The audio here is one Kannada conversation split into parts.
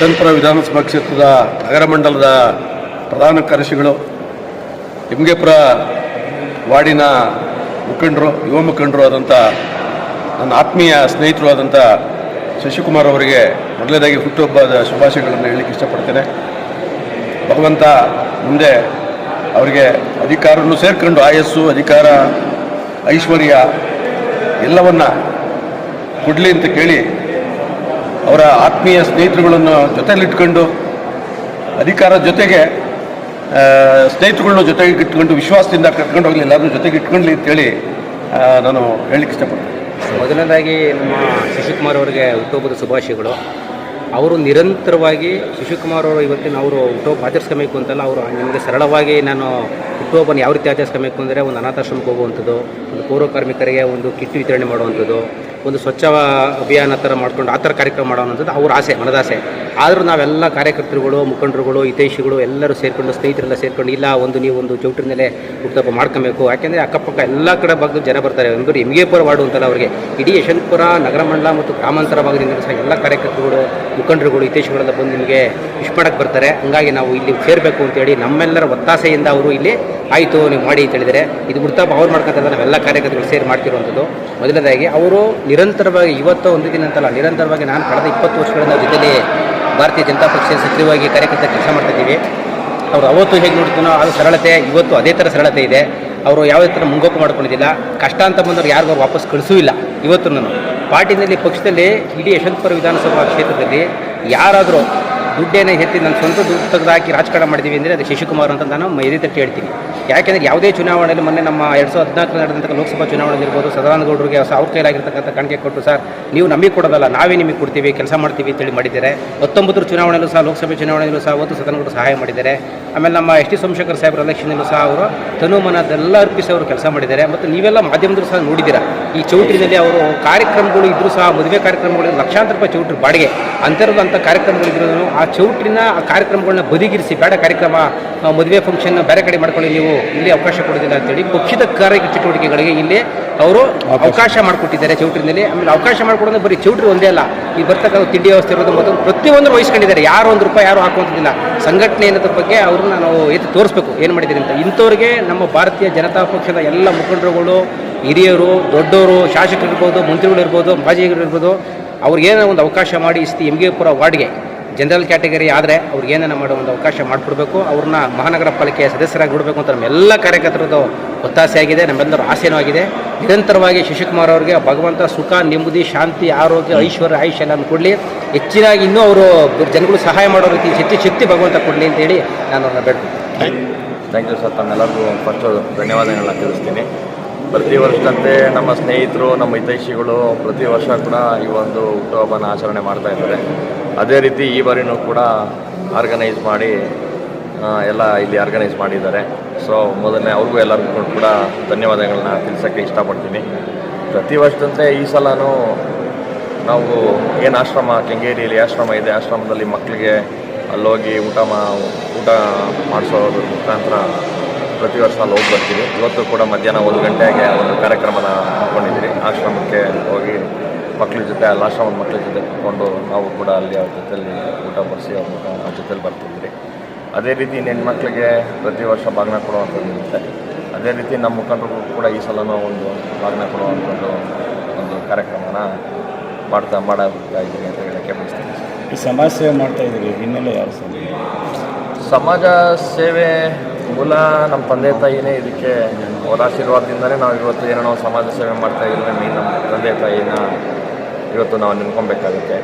ಯಶವಂತಪುರ ವಿಧಾನಸಭಾ ಕ್ಷೇತ್ರದ ನಗರ ಮಂಡಲದ ಪ್ರಧಾನ ಕಾರ್ಯದರ್ಶಿಗಳು ಯಮಗೆಪುರ ವಾರ್ಡಿನ ಮುಖಂಡರು, ಯುವ ಮುಖಂಡರು ಆದಂಥ ನನ್ನ ಆತ್ಮೀಯ ಸ್ನೇಹಿತರು ಆದಂಥ ಶಶಿಕುಮಾರ್ ಅವರಿಗೆ ಮೊದಲನೇದಾಗಿ ಹುಟ್ಟುಹಬ್ಬದ ಶುಭಾಶಯಗಳನ್ನು ಹೇಳಲಿಕ್ಕೆ ಇಷ್ಟಪಡ್ತೇನೆ. ಭಗವಂತ ಮುಂದೆ ಅವರಿಗೆ ಅಧಿಕಾರವನ್ನು ಸೇರ್ಕೊಂಡು ಆಯಸ್ಸು, ಅಧಿಕಾರ, ಐಶ್ವರ್ಯ ಎಲ್ಲವನ್ನ ಕೊಡಲಿ ಅಂತ ಕೇಳಿ ಅವರ ಆತ್ಮೀಯ ಸ್ನೇಹಿತರುಗಳನ್ನು ಜೊತೆಯಲ್ಲಿಟ್ಕೊಂಡು ಅಧಿಕಾರ ಜೊತೆಗೆ ಸ್ನೇಹಿತರುಗಳನ್ನ ಜೊತೆಗೆ ಇಟ್ಕೊಂಡು, ವಿಶ್ವಾಸದಿಂದ ಕರ್ಕೊಂಡು ಹೋಗಲಿ ಎಲ್ಲರೂ ಜೊತೆಗೆ ಇಟ್ಕೊಂಡ್ಲಿ ಅಂತೇಳಿ ನಾನು ಹೇಳಲಿಕ್ಕೆ ಇಷ್ಟಪಡ್ತೀನಿ. ಮೊದಲನೇದಾಗಿ ನಮ್ಮ ಶಶಿಕುಮಾರ್ ಅವರಿಗೆ ಹುಟ್ಟುಹಬ್ಬದ ಶುಭಾಶಯಗಳು. ಅವರು ನಿರಂತರವಾಗಿ ಶಶಿಕುಮಾರ್ ಅವರು ಇವತ್ತಿನ ಅವರು ಹುಟ್ಟುಹಬ್ಬ ಆಚರಿಸ್ಕೋಬೇಕು ಅಂತಲ್ಲ, ಅವರು ನಿಮಗೆ ಸರಳವಾಗಿ ನಾನು ಹುಟ್ಟುಹಬ್ಬನ ಯಾವ ರೀತಿ ಆಚರಿಸ್ಕೋಬೇಕು ಅಂದರೆ ಒಂದು ಅನಾಥಾಶ್ರಮಕ್ಕೆ ಹೋಗುವಂಥದ್ದು, ಒಂದು ಪೌರ ಕಾರ್ಮಿಕರಿಗೆ ಒಂದು ಕಿಟ್ ವಿತರಣೆ ಮಾಡುವಂಥದ್ದು ಒಂದು ಸ್ವಚ್ಛ ಅಭಿಯಾನ ಥರ ಮಾಡ್ಕೊಂಡು ಆ ಥರ ಕಾರ್ಯಕ್ರಮ ಮಾಡೋವಂಥದ್ದು ಅವ್ರ ಆಸೆ ಮನದಾಸೆ. ಆದರೂ ನಾವೆಲ್ಲ ಕಾರ್ಯಕರ್ತರುಗಳು, ಮುಖಂಡರುಗಳು, ಹಿತೈಷಿಗಳು ಎಲ್ಲರೂ ಸೇರಿಕೊಂಡು, ಸ್ನೇಹಿತರೆಲ್ಲ ಸೇರಿಕೊಂಡು, ಇಲ್ಲ, ಒಂದು ನೀವು ಒಂದು ಚೌಟ್ರಿ ಮೇಲೆ ಹುಟ್ಟುಹಬ್ಬ ಮಾಡ್ಕೊಬೇಕು. ಯಾಕೆಂದರೆ ಅಕ್ಕಪಕ್ಕ ಎಲ್ಲ ಕಡೆ ಭಾಗದ ಜನ ಬರ್ತಾರೆ. ಒಂದು ಎಮ್ಗೆಪುರ ವಾರ್ಡು ಅಂತಲ್ಲ ಅವರಿಗೆ. ಇಡೀ ಯಶವಂತಪುರ ನಗರ ಮಂಡಲ ಮತ್ತು ಗ್ರಾಮಾಂತರ ಭಾಗದಿಂದ ಸಹ ಎಲ್ಲ ಕಾರ್ಯಕರ್ತರುಗಳು, ಮುಖಂಡರುಗಳು, ಹಿತೈಷಿಗಳೆಲ್ಲ ಬಂದು ನಿಮಗೆ ವಿಶ್ ಬರ್ತಾರೆ. ಹಂಗಾಗಿ ನಾವು ಇಲ್ಲಿ ಸೇರಬೇಕು ಅಂತೇಳಿ ನಮ್ಮೆಲ್ಲರ ಒತ್ತಾಸೆಯಿಂದ ಅವರು ಇಲ್ಲಿ ಆಯಿತು, ನೀವು ಮಾಡಿ ಅಂತ ಹೇಳಿದರೆ ಇದು ಹುಟ್ಟುಹಬ್ಬ ಅವ್ರು ಮಾಡ್ಕೊಂತ ನಾವೆಲ್ಲ ಕಾರ್ಯಕರ್ತರು ಸೇರಿ ಮಾಡ್ತಿರುವಂಥದ್ದು. ಮೊದಲನೇದಾಗಿ, ಅವರು ನಿರಂತರವಾಗಿ ಇವತ್ತು ಒಂದು ದಿನ ಅಂತಲ್ಲ, ನಿರಂತರವಾಗಿ ನಾನು ಕಳೆದ ಇಪ್ಪತ್ತು ವರ್ಷಗಳಿಂದ ಜೊತೆಲಿ ಭಾರತೀಯ ಜನತಾ ಪಕ್ಷದ ಸಕ್ರಿಯವಾಗಿ ಕಾರ್ಯಕರ್ತ ಕೆಲಸ ಮಾಡ್ತಿದ್ದೀವಿ ಅವರು ಅವತ್ತು ಹೇಗೆ ನೋಡ್ತೀನೋ ಅದು ಸರಳತೆ, ಇವತ್ತು ಅದೇ ಥರ ಸರಳತೆ ಇದೆ. ಅವರು ಯಾವುದೇ ಥರ ಮುಂಗೋಪು ಮಾಡ್ಕೊಂಡಿದ್ದಿಲ್ಲ. ಕಷ್ಟ ಅಂತ ಬಂದವ್ರು ಯಾರಿಗೂ ವಾಪಸ್ ಕಳಿಸೂ ಇಲ್ಲ. ಇವತ್ತು ನಾನು ಪಾರ್ಟಿನಲ್ಲಿ ಪಕ್ಷದಲ್ಲಿ ಇಡೀ ಯಶವಂತಪುರ ವಿಧಾನಸಭಾ ಕ್ಷೇತ್ರದಲ್ಲಿ ಯಾರಾದರೂ ದುಡ್ಡೇನೇ ಎತ್ತಿ ನನ್ನ ಸ್ವಂತ ದುಡ್ಡು ತೆಗೆದು ಹಾಕಿ ರಾಜಕಾರಣ ಮಾಡಿದ್ದೀವಿ ಅಂದರೆ ಅದು ಶಶಿಕುಮಾರ್ ಅಂತ ನಾನು ಎದೆ ತಟ್ಟಿ ಹೇಳ್ತೀನಿ. ಯಾಕೆಂದರೆ ಯಾವುದೇ ಚುನಾವಣೆಯಲ್ಲಿ ಮೊನ್ನೆ ನಮ್ಮ ಎರಡು ಸಾವಿರದ ಹದಿನಾಲ್ಕರ ನಡೆದಂಥ ಲೋಕಸಭಾ ಚುನಾವಣೆ ಇರ್ಬೋದು ಸದಾನಂದಗೌಡರಿಗೆ ಅವ್ರ ಕೈಲಾಗಿರ್ತಕ್ಕಂಥ ಕಾಣಿಕೆ ಕೊಟ್ಟು, ಸರ್, ನೀವು ನಮಗೆ ಕೊಡೋದಲ್ಲ, ನಾವೇ ನಿಮಗೆ ಕೊಡ್ತೀವಿ, ಕೆಲಸ ಮಾಡ್ತೀವಿ ಅಂತೇಳಿ ಮಾಡಿದ್ದಾರೆ. ಹತ್ತೊಂಬತ್ತರ ಚುನಾವಣೆಯಲ್ಲೂ ಸಹ, ಲೋಕಸಭೆ ಚುನಾವಣೆಯಲ್ಲೂ ಸಹ ಅವತ್ತು ಸದಾನಗೌಡರು ಸಹಾಯ ಮಾಡಿದ್ದಾರೆ. ಆಮೇಲೆ ನಮ್ಮ ಎಸ್ ಟಿ ಸೋಮಶೇಖರ್ ಸಾಹೇಬ್ರ ಎಲೆಕ್ಷನಲ್ಲೂ ಸಹ ಅವರು ತನುಮನದೆಲ್ಲ ಅರ್ಪಿಸಿ ಅವರು ಕೆಲಸ ಮಾಡಿದ್ದಾರೆ. ಮತ್ತು ನೀವೆಲ್ಲ ಮಾಧ್ಯಮದಲ್ಲೂ ಸಹ ನೋಡಿದ್ದೀರಾ, ಈ ಚೌಟ್ರಿನಲ್ಲಿ ಅವರು ಕಾರ್ಯಕ್ರಮಗಳು ಇದ್ದರೂ ಸಹ, ಮದುವೆ ಕಾರ್ಯಕ್ರಮಗಳು ಲಕ್ಷಾಂತರ ರೂಪಾಯಿ ಚೌಟ್ರಿ ಬಾಡಿಗೆ. ಅಂಥರದಂಥ ಕಾರ್ಯಕ್ರಮಗಳಿದ್ರು ಆ ಚೌಟ್ರಿನ ಆ ಕಾರ್ಯಕ್ರಮಗಳನ್ನ ಬದಿಗಿರಿಸಿ ಬೇಡ ಕಾರ್ಯಕ್ರಮ ಮದುವೆ ಫಂಕ್ಷನ್ ಬೇರೆ ಕಡೆ ಮಾಡ್ಕೊಳ್ಳಿ ನೀವು ಇಲ್ಲಿ ಅವಕಾಶ ಕೊಡೋದಿಲ್ಲ ಅಂತೇಳಿ ಪಕ್ಷದ ಕಾರ್ಯ ಚಟುವಟಿಕೆಗಳಿಗೆ ಇಲ್ಲಿ ಅವರು ಅವಕಾಶ ಮಾಡಿಕೊಟ್ಟಿದ್ದಾರೆ ಚೌಟ್ರಿನಲ್ಲಿ. ಆಮೇಲೆ ಅವಕಾಶ ಮಾಡಿಕೊಡೋದು ಬರೀ ಚೌಟ್ರಿ ಒಂದೇ ಅಲ್ಲ ಈ ಬರ್ತಕ್ಕಂಥ ತಿಂಡಿ ವ್ಯವಸ್ಥೆ ಇರೋದು ಮತ್ತು ಪ್ರತಿಯೊಂದು ವಹಿಸ್ಕೊಂಡಿದ್ದಾರೆ. ಯಾರು ಒಂದು ರೂಪಾಯಿ ಯಾರು ಹಾಕುವಂಥದ್ದಿಲ್ಲ. ಸಂಘಟನೆ ಅನ್ನೋದ್ರ ಬಗ್ಗೆ ಅವ್ರನ್ನ ನಾವು ಎತ್ತಿ ತೋರಿಸ್ಬೇಕು ಏನು ಮಾಡಿದ್ದೀರಿ ಅಂತ. ಇಂಥವ್ರಿಗೆ ನಮ್ಮ ಭಾರತೀಯ ಜನತಾ ಪಕ್ಷದ ಎಲ್ಲ ಮುಖಂಡರುಗಳು ಹಿರಿಯರು ದೊಡ್ಡವರು ಶಾಸಕರಿರ್ಬೋದು ಮಂತ್ರಿಗಳಿರ್ಬೋದು ಮಾಜಿಗಳಿರ್ಬೋದು ಅವ್ರಿಗೇನೋ ಒಂದು ಅವಕಾಶ ಮಾಡಿ ಇಸ್ತಿ ಎಂ ಪುರ ವಾರ್ಡ್ಗೆ ಜನರಲ್ ಕ್ಯಾಟಗರಿ ಆದರೆ ಅವ್ರಿಗೆ ಏನೇನೋ ಮಾಡೋ ಒಂದು ಅವಕಾಶ ಮಾಡಿಕೊಡ್ಬೇಕು. ಅವ್ರನ್ನ ಮಹಾನಗರ ಪಾಲಿಕೆಯ ಸದಸ್ಯರಾಗಿ ಬಿಡಬೇಕು ಅಂತ ನಮ್ಮೆಲ್ಲ ಕಾರ್ಯಕರ್ತರದ್ದು ಒತ್ತಾಸೆ ಆಗಿದೆ, ನಮ್ಮೆಲ್ಲರ ಆಸೆನೂ ಆಗಿದೆ. ನಿರಂತರವಾಗಿ ಶಶಿಕುಮಾರ್ ಅವರಿಗೆ ಭಗವಂತ ಸುಖ, ನೆಮ್ಮದಿ, ಶಾಂತಿ, ಆರೋಗ್ಯ, ಐಶ್ವರ್ಯ, ಆಯುಷ್ಯ ಎಲ್ಲನೂ ಕೊಡಲಿ. ಹೆಚ್ಚಿನಾಗಿ ಇನ್ನೂ ಅವರು ಜನಗಳು ಸಹಾಯ ಮಾಡೋ ರೀತಿ ಶಕ್ತಿ ಶಕ್ತಿ ಭಗವಂತ ಕೊಡಲಿ ಅಂತೇಳಿ ನಾನು ಅವ್ರನ್ನ ಬೇಡ್ತೀನಿ ಥ್ಯಾಂಕ್ ಯು ಸರ್ ತಮ್ಮೆಲ್ಲರಿಗೂ ಫಸ್ಟು ಧನ್ಯವಾದಗಳನ್ನ ತಿಳಿಸ್ತೀನಿ. ಪ್ರತಿ ವರ್ಷದಂತೆ ನಮ್ಮ ಸ್ನೇಹಿತರು, ನಮ್ಮ ಹಿತೈಷಿಗಳು ಪ್ರತಿ ವರ್ಷ ಕೂಡ ಈ ಒಂದು ಹುಟ್ಟುಹಬ್ಬನ ಆಚರಣೆ ಮಾಡ್ತಾ ಇದ್ದಾರೆ. ಅದೇ ರೀತಿ ಈ ಬಾರಿನೂ ಕೂಡ ಆರ್ಗನೈಸ್ ಮಾಡಿ ಎಲ್ಲ ಇಲ್ಲಿ ಆರ್ಗನೈಸ್ ಮಾಡಿದ್ದಾರೆ. ಸೊ ಮೊದಲನೇ ಅವ್ರಿಗೂ ಎಲ್ಲರಿಗೂ ಕೂಡ ಧನ್ಯವಾದಗಳನ್ನ ತಿಳಿಸೋಕ್ಕೆ ಇಷ್ಟಪಡ್ತೀನಿ. ಪ್ರತಿ ವರ್ಷದಂತೆ ಈ ಸಲನೂ ನಾವು ಏನು ಆಶ್ರಮ, ಕೆಂಗೇರಿಯಲ್ಲಿ ಆಶ್ರಮ ಇದೆ. ಆಶ್ರಮದಲ್ಲಿ ಮಕ್ಕಳಿಗೆ ಅಲ್ಲೋಗಿ ಊಟ ಮಾ, ಊಟ ಮಾಡಿಸೋದ್ರ ಮುಖಾಂತರ ಪ್ರತಿ ವರ್ಷ ಅಲ್ಲಿ ಹೋಗಿ ಬರ್ತೀವಿ ಇವತ್ತು ಕೂಡ ಮಧ್ಯಾಹ್ನ ಒಂದು ಗಂಟೆಗೆ ಒಂದು ಕಾರ್ಯಕ್ರಮನ ಹಾಕ್ಕೊಂಡಿದ್ದೀರಿ ಆಶ್ರಮಕ್ಕೆ ಹೋಗಿ ಮಕ್ಕಳ ಜೊತೆ ಅಲ್ಲಿ ಆಶ್ರಮದ ಮಕ್ಕಳ ಜೊತೆ ಕೂತ್ಕೊಂಡು ನಾವು ಕೂಡ ಅಲ್ಲಿ ಅವ್ರ ಜೊತೆಯಲ್ಲಿ ಊಟ ಬರೆಸಿ ಅವ್ರ ಜೊತೆಯಲ್ಲಿ ಅವ್ರ ಜೊತೆಲಿ ಬರ್ತಿದ್ದೀರಿ. ಅದೇ ರೀತಿ ಹೆಣ್ಮಕ್ಳಿಗೆ ಪ್ರತಿ ವರ್ಷ ಭಾಗನ ಕೊಡುವಂಥದ್ದು ಇರುತ್ತೆ. ಅದೇ ರೀತಿ ನಮ್ಮ ಮುಖಂಡರು ಕೂಡ ಈ ಸಲನೂ ಒಂದು ಭಾಗನ ಕೊಡುವಂಥದ್ದು ಒಂದು ಕಾರ್ಯಕ್ರಮನ ಮಾಡ್ತಾ ಮಾಡ್ತಾ ಇದ್ದೀನಿ ಅಂತ ಹೇಳೋಕ್ಕೆ ಬಯಸ್ತೀನಿ. ಈ ಸಮಾಜ ಸೇವೆ ಮಾಡ್ತಾ ಇದ್ದೀವಿ ಹಿನ್ನೆಲೆ ಯಾರು ಸರ್? ಸಮಾಜ ಸೇವೆ ಮೂಲ ನಮ್ಮ ತಂದೆ ತಾಯಿನೇ ಇದಕ್ಕೆ ಅವರ ಆಶೀರ್ವಾದದಿಂದಲೇ ನಾವು ಇವತ್ತು ಏನೋ ನಾವು ಸಮಾಜ ಸೇವೆ ಮಾಡ್ತಾ ಇದ್ರೆ ಮೇನ್ ನಮ್ಮ ತಂದೆ ತಾಯಿನ ಇವತ್ತು ನಾವು ನೆನ್ಕೊಬೇಕಾಗುತ್ತೆ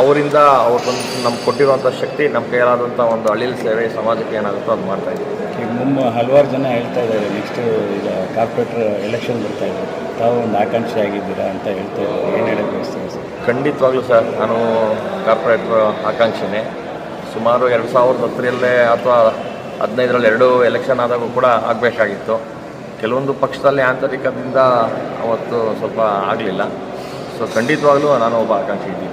ಅವರಿಂದ ಅವ್ರು ನಮ್ಗೆ ಕೊಟ್ಟಿರುವಂಥ ಶಕ್ತಿ ನಮ್ಮ ಕೈಲಾದಂಥ ಒಂದು ಹಳ್ಳಿಲಿ ಸೇವೆ ಸಮಾಜಕ್ಕೆ ಏನಾಗುತ್ತೋ ಅದು ಮಾಡ್ತಾ ಇದ್ದೀವಿ. ಈಗ ಮುಮ್ಮ ಹಲವಾರು ಜನ ಹೇಳ್ತಾ ಇದ್ದಾರೆ ನೆಕ್ಸ್ಟ್ ಈಗ ಕಾರ್ಪೊರೇಟರ್ ಎಲೆಕ್ಷನ್ ಬರ್ತಾ ಇದೆ. ತಾವು ಒಂದು ಆಕಾಂಕ್ಷೆ ಆಗಿದ್ದೀರಾ ಅಂತ ಹೇಳ್ತಾ ಇದ್ದಾರೆ. ಏನು ಹೇಳಕ್ಕೆ ಬಯಸ್ತೀವಿ ಸರ್? ಖಂಡಿತವಾಗ್ಲೂ ಸರ್ ನಾನು ಕಾರ್ಪೊರೇಟ್ರ್ ಆಕಾಂಕ್ಷಿನೇ. ಸುಮಾರು ಎರಡು ಸಾವಿರದ ಹತ್ತರಲ್ಲೇ ಅಥವಾ ಹದಿನೈದರಲ್ಲಿ ಎರಡು ಎಲೆಕ್ಷನ್ ಆದಾಗೂ ಕೂಡ ಆಗಬೇಕಾಗಿತ್ತು. ಕೆಲವೊಂದು ಪಕ್ಷದಲ್ಲಿ ಆಂತರಿಕದಿಂದ ಅವತ್ತು ಸ್ವಲ್ಪ ಆಗಲಿಲ್ಲ. ಸೊ ಖಂಡಿತವಾಗ್ಲೂ ನಾನು ಒಬ್ಬ ಆಕಾಂಕ್ಷಿ